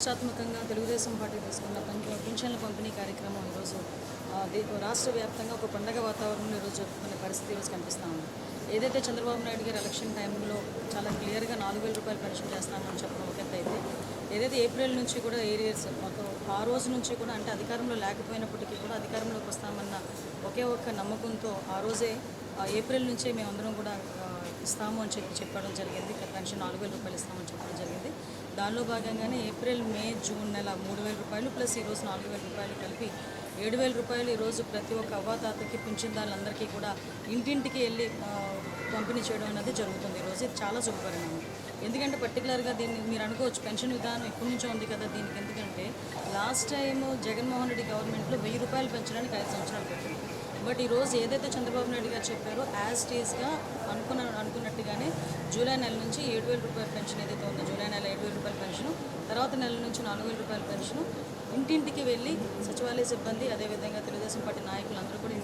ప్రతిష్టాత్మకంగా తెలుగుదేశం పార్టీ తీసుకున్న పెన్షన్ల పంపిణీ కార్యక్రమం ఈరోజు రాష్ట్ర వ్యాప్తంగా ఒక పండగ వాతావరణంలో ఈరోజు జరుపుకునే పరిస్థితి ఈరోజు కనిపిస్తూ ఉంది. ఏదైతే చంద్రబాబు నాయుడు గారు ఎలక్షన్ టైంలో చాలా క్లియర్గా నాలుగు వేల రూపాయలు పెన్షన్ చేస్తామని చెప్పడం ఒక అయితే ఏదైతే ఏప్రిల్ నుంచి కూడా ఏరియర్స్ మొత్తం ఆ రోజు నుంచి కూడా అంటే అధికారంలో లేకపోయినప్పటికీ కూడా అధికారంలోకి వస్తామన్న ఒకే ఒక్క నమ్మకంతో ఆ రోజే ఏప్రిల్ నుంచే మేమందరం కూడా ఇస్తాము అని చెప్పి చెప్పడం జరిగింది. పెన్షన్ నాలుగు వేల రూపాయలు ఇస్తామని చెప్పడం దానిలో భాగంగానే ఏప్రిల్ మే జూన్ నెల మూడు వేల రూపాయలు ప్లస్ ఈరోజు నాలుగు వేల రూపాయలు కలిపి ఏడు వేల రూపాయలు ఈరోజు ప్రతి ఒక్క అవ్వాతాతకి పింఛన్దారులందరికీ కూడా ఇంటింటికి వెళ్ళి పంపిణీ చేయడం అనేది జరుగుతుంది ఈరోజు. ఇది చాలా శుభపరిణామం. ఎందుకంటే పర్టికులర్గా దీన్ని మీరు అనుకోవచ్చు పెన్షన్ విధానం ఎప్పటి నుంచో ఉంది కదా దీనికి. ఎందుకంటే లాస్ట్ టైం జగన్మోహన్ రెడ్డి గవర్నమెంట్లో వెయ్యి రూపాయలు పెంచడానికి ఐదు సంవత్సరాలు పెట్టింది. బట్ ఈరోజు ఏదైతే చంద్రబాబు నాయుడు గారు చెప్పారో యాజ్ టీజ్గా అనుకున్న అనుకున్నట్టుగానే జూలై నెల నుంచి ఏడు వేల రూపాయల పెన్షన్ ఏదైతే ఉందో జూలై నెల ఏడు వేల రూపాయల పెన్షన్ తర్వాత నెల నుంచి నాలుగు వేల రూపాయల పెన్షన్. ఇంటింటికి వెళ్ళి సచివాలయ సిబ్బంది అదేవిధంగా తెలుగుదేశం పార్టీ నాయకులు అందరూ కూడా